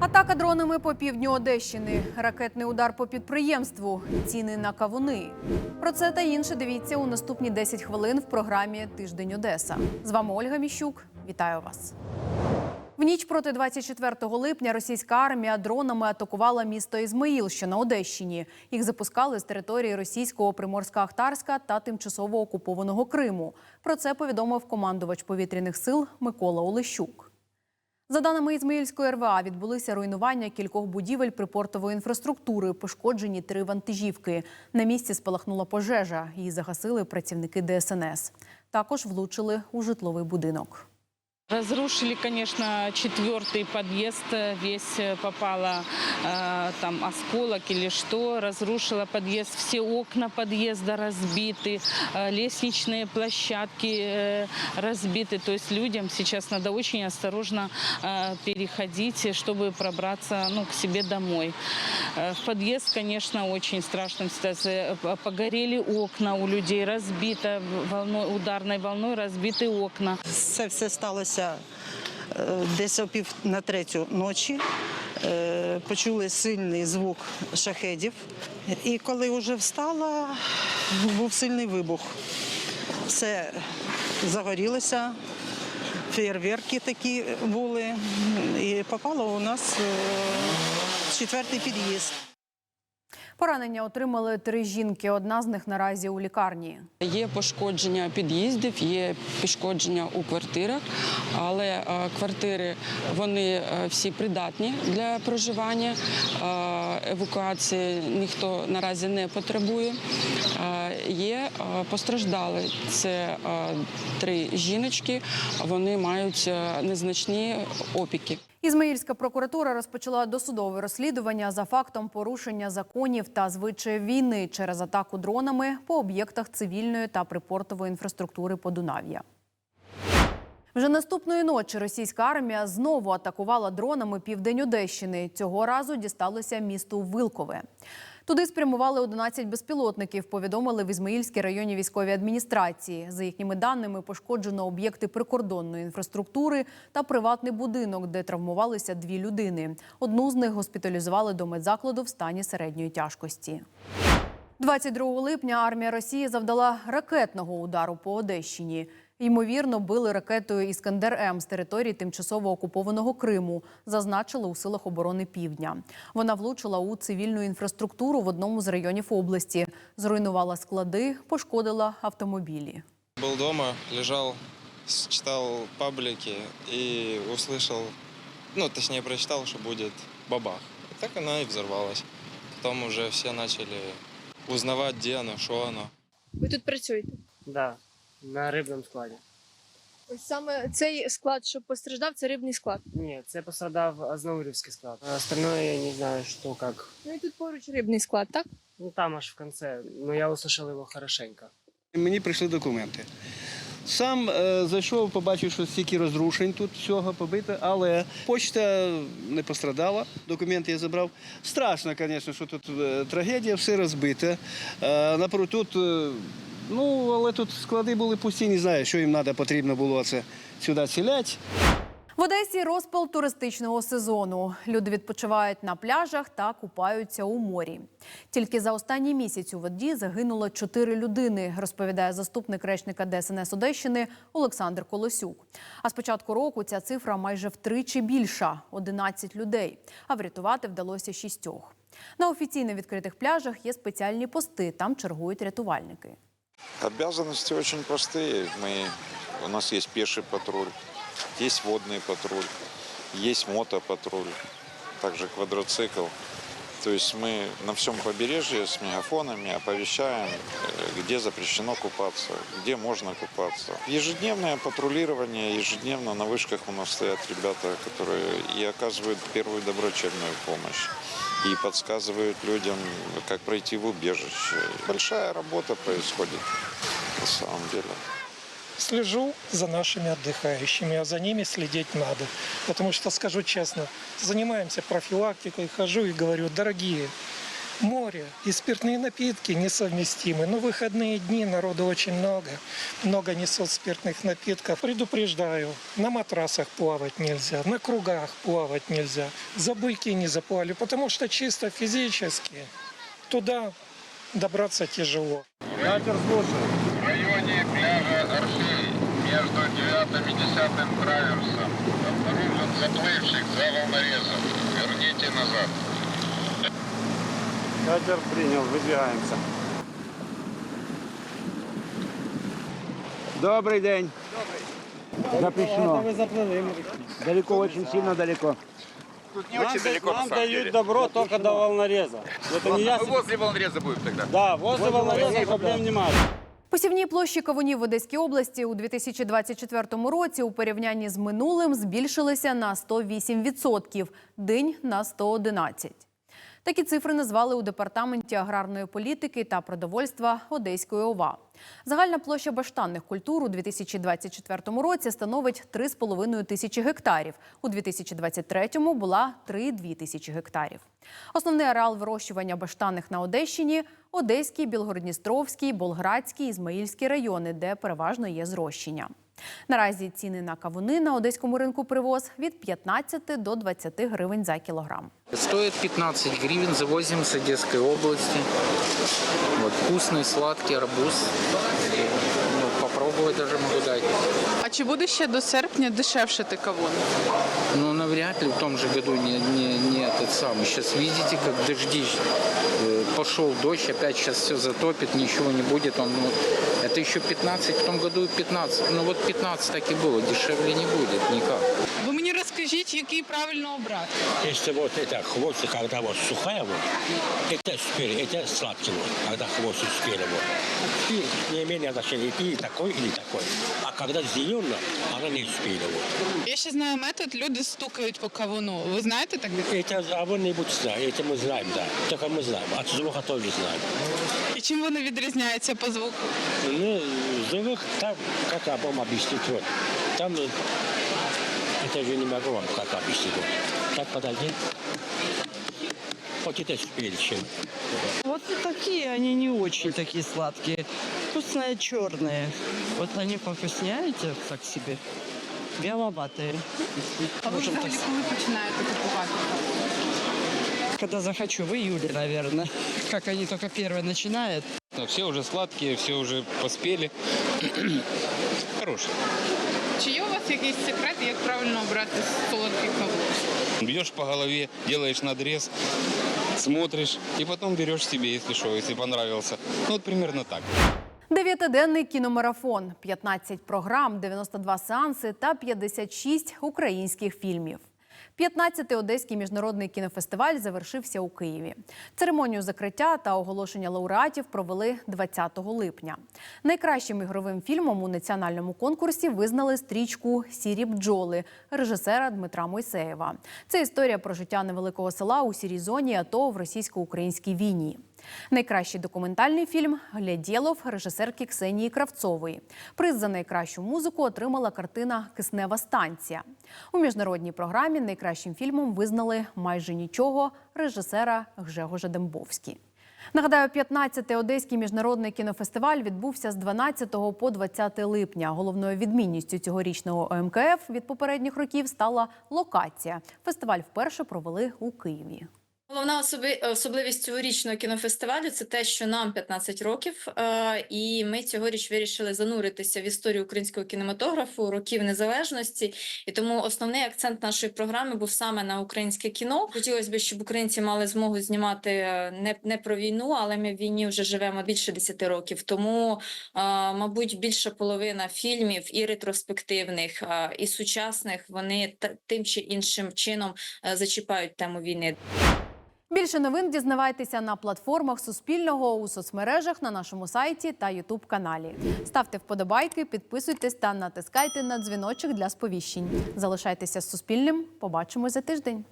Атака дронами по півдню Одещини, ракетний удар по підприємству, ціни на кавуни. Про це та інше дивіться у наступні 10 хвилин в програмі Тиждень Одеса. З вами Ольга Міщук. Вітаю вас. В ніч проти 24 липня російська армія дронами атакувала місто Ізмаїл, що на Одещині. Їх запускали з території російського Приморська-Ахтарська та тимчасово окупованого Криму. Про це повідомив командувач повітряних сил Микола Олещук. За даними Ізмаїльської РВА, відбулися руйнування кількох будівель припортової інфраструктури, пошкоджені три вантажівки. На місці спалахнула пожежа. Її загасили працівники ДСНС. Також влучили у житловий будинок. Разрушили, конечно, четвертый подъезд, э, весь э, попало э, там осколок или что, разрушила подъезд, все окна подъезда разбиты, э, лестничные площадки э, разбиты, то есть людям сейчас надо очень осторожно э, переходить, чтобы пробраться ну, к себе домой. Э, подъезд, конечно, очень страшная ситуация. П- Погорели окна у людей, разбито волной, ударной волной разбиты окна. Це все сталося е, десь о пів на третю ночі. Е, Почули сильний звук шахедів. І коли вже встала, був сильний вибух. Все загорілося, феєрверки такі були. І попало у нас е, четвертий під'їзд. Поранення отримали три жінки. Одна з них наразі у лікарні. Є пошкодження під'їздів, є пошкодження у квартирах, але е, квартири вони е, всі придатні для проживання. Е, Евакуації ніхто наразі не потребує. Є постраждали. Це три жіночки. Вони мають незначні опіки. Ізмаїльська прокуратура розпочала досудове розслідування за фактом порушення законів та звичаїв війни через атаку дронами по об'єктах цивільної та припортової інфраструктури Подунав'я. Вже наступної ночі російська армія знову атакувала дронами південь Одещини. Цього разу дісталося місту Вилкове. Туди спрямували 11 безпілотників. Повідомили в Ізмаїльській районній військовій адміністрації. За їхніми даними, пошкоджено об'єкти прикордонної інфраструктури та приватний будинок, де травмувалися дві людини. Одну з них госпіталізували до медзакладу в стані середньої тяжкості. 22 липня армія Росії завдала ракетного удару по Одещині. Ймовірно, били ракетою Іскандер М з території тимчасово окупованого Криму, зазначили у силах оборони Півдня. Вона влучила у цивільну інфраструктуру в одному з районів області, зруйнувала склади, пошкодила автомобілі. Был дома, лежал, с- читал паблики и услышал, ну, точнее, прочитал, что будет бабах. И так она и взорвалась. Потом уже все начали узнавать, где оно, что оно. Ви тут працюєте? Да, на рибному складі. Ось саме цей склад, що постраждав, це рибний склад. Ні, це пострадав Азнаурівський склад. А Остальное я не знаю, что как. Ну і тут поруч рибний склад, так? Ну там аж в конце, но я услышал его хорошенько. Мені прийшли документи. Сам е, зайшов, побачив, що стільки розрушень тут всього побито, але почта не пострадала. Документи я забрав. Страшно, звісно, що тут е, трагедія, все розбите. Е, напроти тут, е, ну, але тут склади були пусті, не знаю, що їм треба, потрібно було це сюди ціляти. В Одесі розпал туристичного сезону. Люди відпочивають на пляжах та купаються у морі. Тільки за останній місяць у воді загинуло чотири людини, розповідає заступник речника ДСНС Одещини Олександр Колосюк. А з початку року ця цифра майже втричі більша 11 людей. А врятувати вдалося шістьох. На офіційно відкритих пляжах є спеціальні пости. Там чергують рятувальники. Обязанности очень простые. Мы, у нас есть пеший патруль, есть водный патруль, есть мотопатруль, также квадроцикл. То есть мы на всем побережье с мегафонами оповещаем, э, где запрещено купаться, где можно купаться. Ежедневное патрулирование, ежедневно на вышках у нас стоят ребята, которые и оказывают первую доброчебную помощь и подсказывают людям, как пройти в убежище. Большая работа происходит на самом деле. Слежу за нашими отдыхающими, а за ними следить надо. Потому что, скажу честно, занимаемся профилактикой, хожу и говорю, дорогие, море и спиртные напитки несовместимы. Но выходные дни народу очень много. Много несут спиртных напитков. Предупреждаю, на матрасах плавать нельзя, на кругах плавать нельзя. За буйки не заплали, потому что чисто физически туда добраться тяжело. В районе пляжа Орфей между 9 и 10 траверсом обнаружен заплывших за волнорезом. Верните назад. Катер принял, выдвигаемся. Добрый день. Запрещено. вы заплыли. Далеко, очень сильно далеко. нам, нам дают добро только до волнореза. Это не я. возле волнореза будем тогда. Да, возле волнореза проблем немає. Посівні площі кавунів в Одеській області у 2024 році у порівнянні з минулим збільшилися на 108%, день на 111%. Такі цифри назвали у департаменті аграрної політики та продовольства Одеської ОВА. Загальна площа баштанних культур у 2024 році становить 3,5 тисячі гектарів. У 2023 була 3,2 тисячі гектарів. Основний ареал вирощування баштанних на Одещині – Одеський, Білгородністровський, Болградський, Ізмаїльський райони, де переважно є зрощення. Наразі ціни на кавуни на одеському ринку привоз від 15 до 20 гривень за кілограм. Стоит 15 гривен, завозим с Одесской области. Вот вкусный, сладкий арбуз. Ну, попробовать даже могу дать. А чи буде ще до серпня дешевшити кавун? Но навряд ли в том же году не, не, не этот самый. Сейчас видите, как дожди. э, Пошел дождь, опять сейчас все затопит, ничего не будет. Он, ну, это еще 15, в том году и 15. Ну вот 15 так и было, дешевле не будет никак. Ви мені розкажіть, який правильно обрати. Если вот это хвост, когда вот сухая вот, это спелый, это сладкий вот, когда хвост спелый вот. И не имеет значения, и такой, или такой. А когда зелено, она не спела вот. Я ще знаю метод, люди стукають по кавуну. Ви знаєте так? Это кого-нибудь знает, это мы знаем, да. Только мы знаем, от звука тоже знаем. І чим вони відрізняються по звуку? Ну, звук там, как вам объяснить, вот. Там, э, это же не могу вам как объяснить. Так подойди. Вот это чем. Вот такие они не очень такие сладкие. Вкусные черные. Вот они повкусняете так себе. Беловатые. Так коли починаєте купувати? Когда захочу, в июле, наверное. Как они только первые начинают. Все уже сладкие, все уже поспели. Хорошие. Чи є у вас якийсь секрет, як правильно обрати солодкий кавун? Бьешь по голове, делаешь надрез, смотришь и потом берешь себе, если что, если понравился. Ну вот примерно так. Дев'ятиденний кіномарафон, 15 програм, 92 сеанси та 56 українських фільмів. 15-й Одеський міжнародний кінофестиваль завершився у Києві. Церемонію закриття та оголошення лауреатів провели 20 липня. Найкращим ігровим фільмом у національному конкурсі визнали стрічку Сірі бджоли режисера Дмитра Мойсеєва. Це історія про життя невеликого села у сірій зоні АТО в російсько-українській війні. Найкращий документальний фільм Глядєлов режисерки Ксенії Кравцової. Приз за найкращу музику отримала картина Киснева станція. У міжнародній програмі найкращим фільмом визнали майже нічого режисера Гжегожа Дембовський. Нагадаю, 15-й Одеський міжнародний кінофестиваль відбувся з 12 по 20 липня. Головною відмінністю цьогорічного ОМКФ від попередніх років стала локація. Фестиваль вперше провели у Києві. Головна особи- особливість цьогорічного кінофестивалю це те, що нам 15 років, е, і ми цьогоріч вирішили зануритися в історію українського кінематографу, років незалежності. І тому основний акцент нашої програми був саме на українське кіно. Хотілося б, щоб українці мали змогу знімати е, не, не про війну, але ми в війні вже живемо більше 10 років. Тому, е, мабуть, більша половина фільмів і ретроспективних, і сучасних вони тим чи іншим чином зачіпають тему війни. Більше новин дізнавайтеся на платформах Суспільного у соцмережах на нашому сайті та Ютуб каналі. Ставте вподобайки, підписуйтесь та натискайте на дзвіночок для сповіщень. Залишайтеся з Суспільним. Побачимось за тиждень.